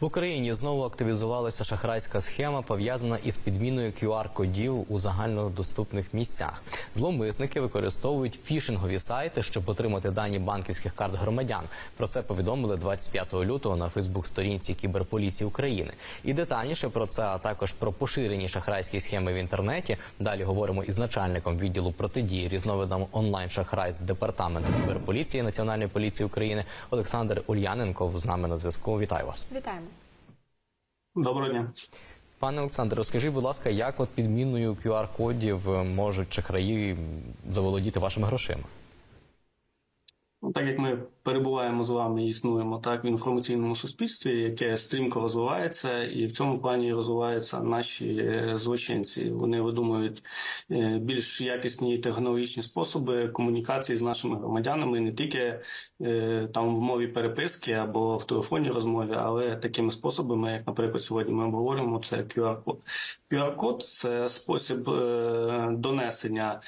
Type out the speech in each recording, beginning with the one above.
В Україні знову активізувалася шахрайська схема, пов'язана із підміною QR-кодів у загальнодоступних місцях. Зловмисники використовують фішингові сайти, щоб отримати дані банківських карт громадян. Про це повідомили 25 лютого на Фейсбук-сторінці кіберполіції України. І детальніше про це, а також про поширені шахрайські схеми в інтернеті. Далі говоримо із начальником відділу протидії різновидам онлайн шахрайств департаменту кіберполіції Національної поліції України Олександр Ульяненко з нами на зв'язку. Вітаю вас. Вітаємо. Доброго дня. Пане Олександре, розкажіть, будь ласка, як от підміною QR-кодів можуть шахраї заволодіти вашими грошима? Так як ми перебуваємо з вами і існуємо так в інформаційному суспільстві, яке стрімко розвивається, і в цьому плані розвиваються наші е, злочинці. Вони видумують е, більш якісні технологічні способи комунікації з нашими громадянами, не тільки е, там в мові переписки або в телефонній розмові, але такими способами, як, наприклад, сьогодні ми обговоримо, це QR-код. QR-код це спосіб донесення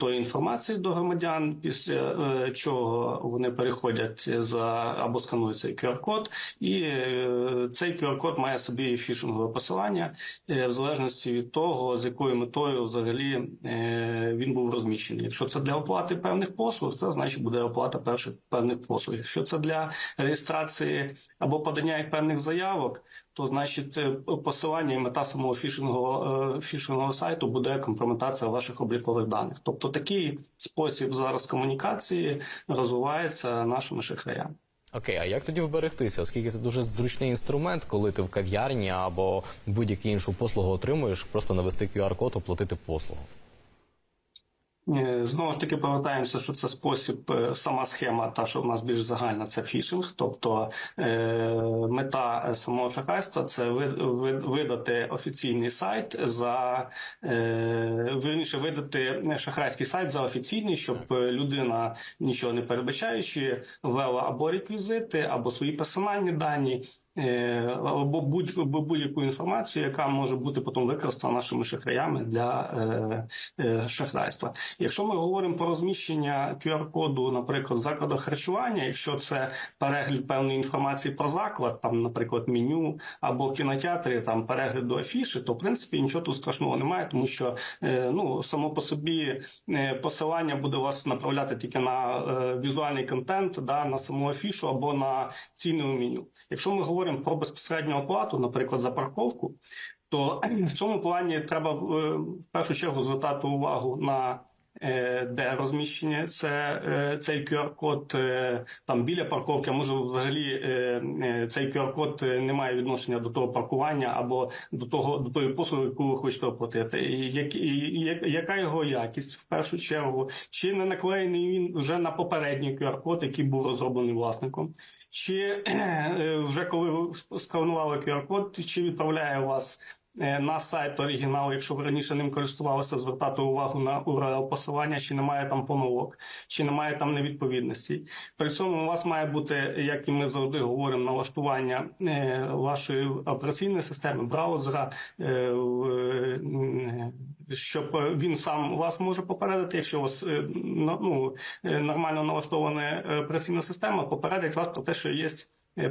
тої інформації до громадян, після чого вони переходять за або сканують цей QR-код, і е, цей QR-код має собі фішингове посилання е, в залежності від того, з якою метою взагалі е, він був розміщений. Якщо це для оплати певних послуг, це значить буде оплата перших певних послуг. Якщо це для реєстрації або подання певних заявок, то значить посилання і мета самого фішингового, е, фішингового сайту буде компрометація ваших облікових даних. Тобто такий спосіб зараз комунікації розвивається нашими шахраями. Окей, а як тоді вберегтися? Оскільки це дуже зручний інструмент, коли ти в кав'ярні або будь-яку іншу послугу отримуєш, просто навести QR-код, оплатити послугу. Е, Знову ж таки повертаємося, що це спосіб, е, сама схема, та що в нас більш загальна, це фішинг. Тобто е, мета самого шахрайства це ви- ви- видати офіційний сайт за е, вірніше видати шахрайський сайт за офіційний, щоб людина нічого не передбачаючи, ввела або реквізити, або свої персональні дані. Е, Або будь або будь-яку інформацію, яка може бути потім використана нашими шахраями для е, е, шахрайства. Якщо ми говоримо про розміщення QR-коду, наприклад, в закладах харчування, якщо це перегляд певної інформації про заклад, там, наприклад, меню або в кінотеатрі там перегляду афіші, то в принципі нічого тут страшного немає, тому що ну само по собі посилання буде вас направляти тільки на візуальний контент, да, на саму афішу або на ціни у меню. Якщо ми говоримо про безпосередню оплату, наприклад, за парковку, то в цьому плані треба е, в першу чергу звертати увагу на е, де розміщення це е, цей QR-код там біля парковки, а може взагалі цей QR-код не має відношення до того паркування або до того до тої послуги, яку ви хочете оплатити. Як- яка його якість в першу чергу? Чи не наклеєний він вже на попередній QR-код, який був розроблений власником? Чи е, вже коли сканували QR-код, чи відправляє вас е, на сайт оригіналу, якщо ви раніше ним користувалися, звертати увагу на URL посилання, чи немає там помилок, чи немає там невідповідностей. При цьому у вас має бути, як і ми завжди говоримо, налаштування е, вашої операційної системи, браузера, е, е, щоб він сам вас може попередити, якщо у вас е, ну, е, нормально налаштована е, операційна система, попередить вас про те, що є е,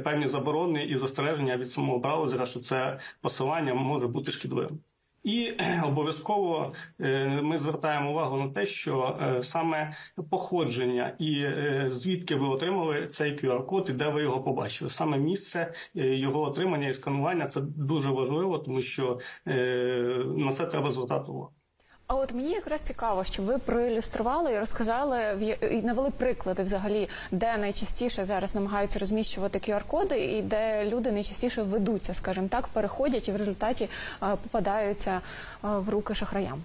певні заборони і застереження від самого браузера, що це посилання може бути шкідливим. І е, обов'язково е, ми звертаємо увагу на те, що е, саме походження і е, звідки ви отримали цей QR-код і де ви його побачили. Саме місце е, його отримання і сканування це дуже важливо, тому що е, на це треба звертати увагу. А от мені якраз цікаво, що ви проілюстрували і розказали і навели приклади взагалі, де найчастіше зараз намагаються розміщувати QR-коди і де люди найчастіше ведуться, скажімо так, переходять і в результаті попадаються в руки шахраям.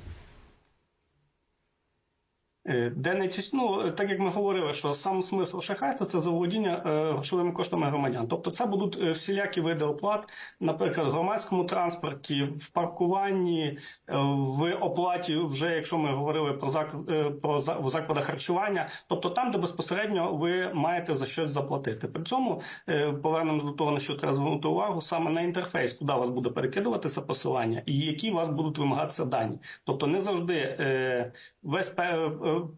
Е, Де найчастіше, ну, так як ми говорили, що сам смисл шахрайства це заволодіння е, грошовими коштами громадян. Тобто це будуть е, всілякі види оплат, наприклад, в громадському транспорті, в паркуванні, е, в оплаті, вже якщо ми говорили про зак, е, про в закладах харчування, тобто там, де безпосередньо ви маєте за щось заплатити. При цьому е, повернемось до того, на що треба звернути увагу, саме на інтерфейс, куди вас буде перекидуватися посилання, і які вас будуть вимагатися дані. Тобто не завжди е, весь е,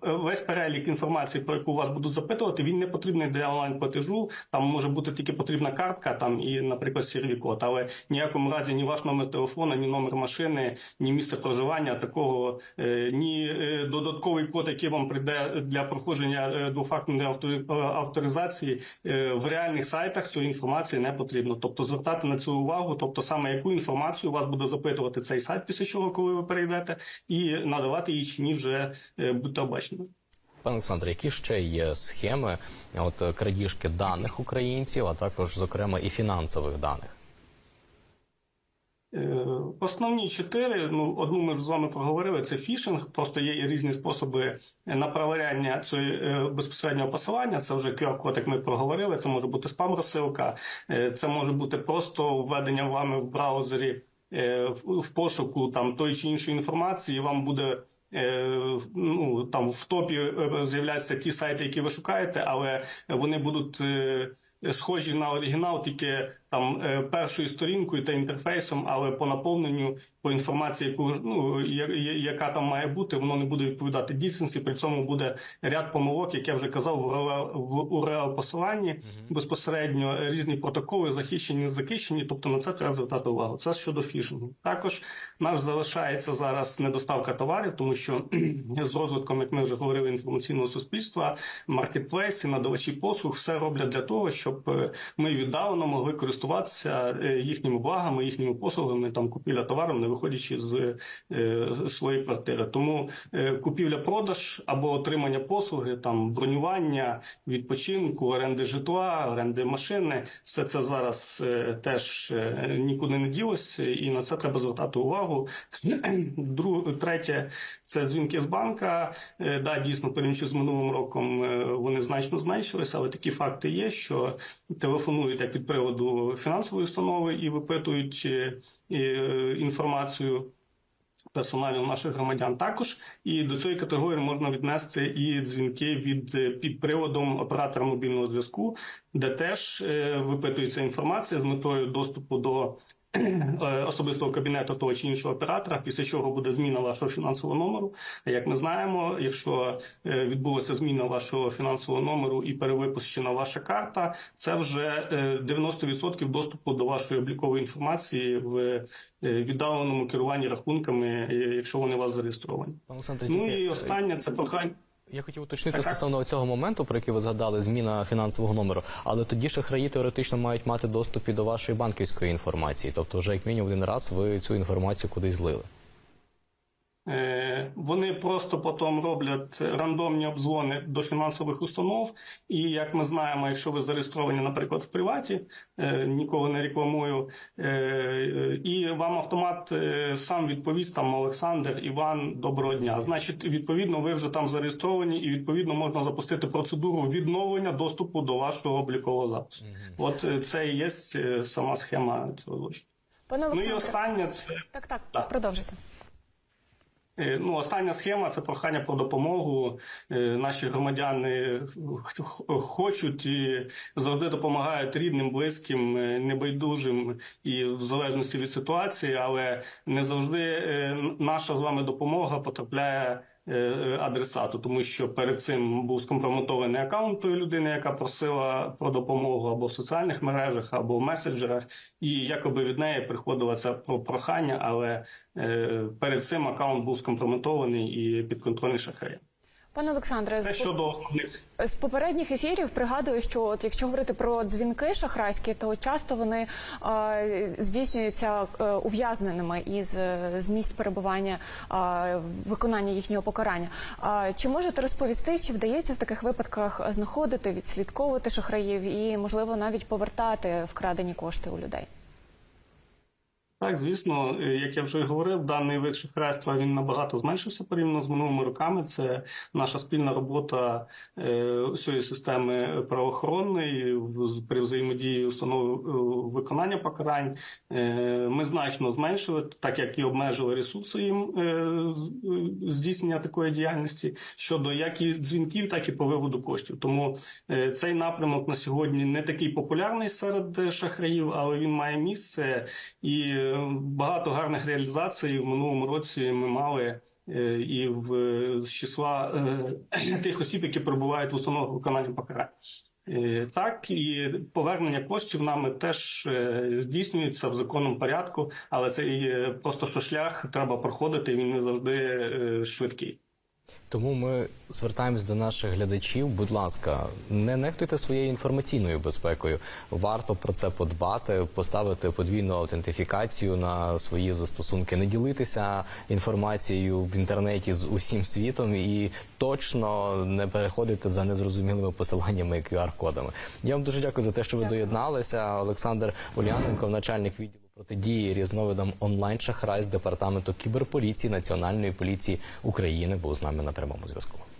весь перелік інформації, про яку вас будуть запитувати, він не потрібний для онлайн платежу. Там може бути тільки потрібна картка, там і, наприклад, сервікод, але в ніякому разі ні ваш номер телефона, ні номер машини, ні місце проживання такого, е, ні е, додатковий код, який вам прийде для проходження е, двофакторної е, авторизації е, в реальних сайтах цієї інформації не потрібно. Тобто звертати на цю увагу, тобто саме яку інформацію вас буде запитувати цей сайт після чого, коли ви перейдете, і надавати її чи ні вже е, будьте. Пане Олександре, які ще є схеми от е, крадіжки даних українців, а також, зокрема, і фінансових даних? Е, Основні чотири, ну одну ми ж з вами проговорили. Це фішинг. Просто є і різні способи направляння цього е, безпосереднього посилання. Це вже QR-код, як ми проговорили. Це може бути спам-розсилка, е, це може бути просто введення вами в браузері е, в пошуку там тої чи іншої інформації. і Вам буде е, ну там в топі е, з'являються ті сайти, які ви шукаєте, але вони будуть. е, Схожі на оригінал, тільки там е, першою сторінкою та інтерфейсом, але по наповненню, по інформації, яку ну я- я- яка там має бути, воно не буде відповідати дійсності. При цьому буде ряд помилок, як я вже казав, в URL посиланні безпосередньо е, різні протоколи, захищені, не захищені. Тобто на це треба звертати увагу. Це щодо фішингу. Також нас залишається зараз недоставка товарів, тому що з розвитком, як ми вже говорили, інформаційного суспільства, маркетплейси, надавачі послуг все роблять для того, щоб е, ми віддалено могли користуватися е, їхніми благами, їхніми послугами, там купівля товару, не виходячи з е, своєї квартири. Тому е, купівля-продаж або отримання послуги, там бронювання, відпочинку, оренди житла, оренди машини, все це зараз теж нікуди не ділося, і на це треба звертати увагу. Друге, третє це дзвінки з банка. Да, дійсно, порівнюючи з минулим роком, вони значно зменшилися, але такі факти є, що телефонують від приводу фінансової установи і випитують е, е, інформацію персоналів наших громадян також. І до цієї категорії можна віднести і дзвінки від е, під приводом оператора мобільного зв'язку, де теж випитується інформація з метою доступу до особистого кабінету того чи іншого оператора, після чого буде зміна вашого фінансового номеру. А Як ми знаємо, якщо е, відбулася зміна вашого фінансового номеру і перевипущена ваша карта, це вже е, 90% доступу до вашої облікової інформації в е, віддаленому керуванні рахунками, е, якщо вони у вас зареєстровані. Ну і е, останнє це прохання. Я хотів уточнити стосовно цього моменту, про який ви згадали, зміна фінансового номеру. Але тоді шахраї теоретично мають мати доступ і до вашої банківської інформації. Тобто, вже як мінімум один раз ви цю інформацію кудись злили. Е, Вони просто потім роблять рандомні обдзвони до фінансових установ. І як ми знаємо, якщо ви зареєстровані, наприклад, в приваті, е, ніколи не рекламую, е, і вам автомат сам відповість там Олександр, Іван, доброго дня. Значить, відповідно, ви вже там зареєстровані, і відповідно можна запустити процедуру відновлення доступу до вашого облікового запису. От е, це і є сама схема цього злочину. Пане Ну і останнє це. так, так, Так. продовжуйте. Е, Ну, остання схема це прохання про допомогу. Е, Наші громадяни хочуть і завжди допомагають рідним, близьким, е, небайдужим і в залежності від ситуації, але не завжди наша з вами допомога потрапляє адресату, тому що перед цим був скомпрометований аккаунт тої людини, яка просила про допомогу або в соціальних мережах, або в меседжерах, і якоби від неї приходило це про прохання, але е, перед цим аккаунт був скомпрометований і підконтрольний шахраєм. Пане Олександре, Це з, щодо основних з попередніх ефірів пригадую, що от якщо говорити про дзвінки шахрайські, то часто вони е, здійснюються е, ув'язненими із е, з місць перебування е, виконання їхнього покарання. Е, чи можете розповісти, чи вдається в таких випадках знаходити, відслідковувати шахраїв і можливо навіть повертати вкрадені кошти у людей? Так, звісно, е, як я вже говорив, даний вид шахрайства він набагато зменшився порівняно з минулими роками. Це наша спільна робота е, всієї системи правоохоронної в- при взаємодії установ е, виконання покарань. Е, Ми значно зменшили, так як і обмежили ресурси їм е, е, здійснення такої діяльності щодо як і дзвінків, так і по виводу коштів. Тому е, цей напрямок на сьогодні не такий популярний серед е, шахраїв, але він має місце і е, багато гарних реалізацій в минулому році ми мали. е, і в з числа е, тих осіб, які перебувають в установах виконання покарань. Е, Так, і повернення коштів нами теж е, здійснюється в законному порядку, але це є просто що шлях треба проходити, він не завжди е, швидкий. Тому ми звертаємось до наших глядачів. Будь ласка, не нехтуйте своєю інформаційною безпекою. Варто про це подбати, поставити подвійну аутентифікацію на свої застосунки, не ділитися інформацією в інтернеті з усім світом і точно не переходити за незрозумілими посиланнями і QR-кодами. Я вам дуже дякую за те, що ви доєдналися. Олександр Уляненко, начальник відділу протидії різновидам онлайн шахрай з департаменту кіберполіції Національної поліції України, був з нами на прямому зв'язку.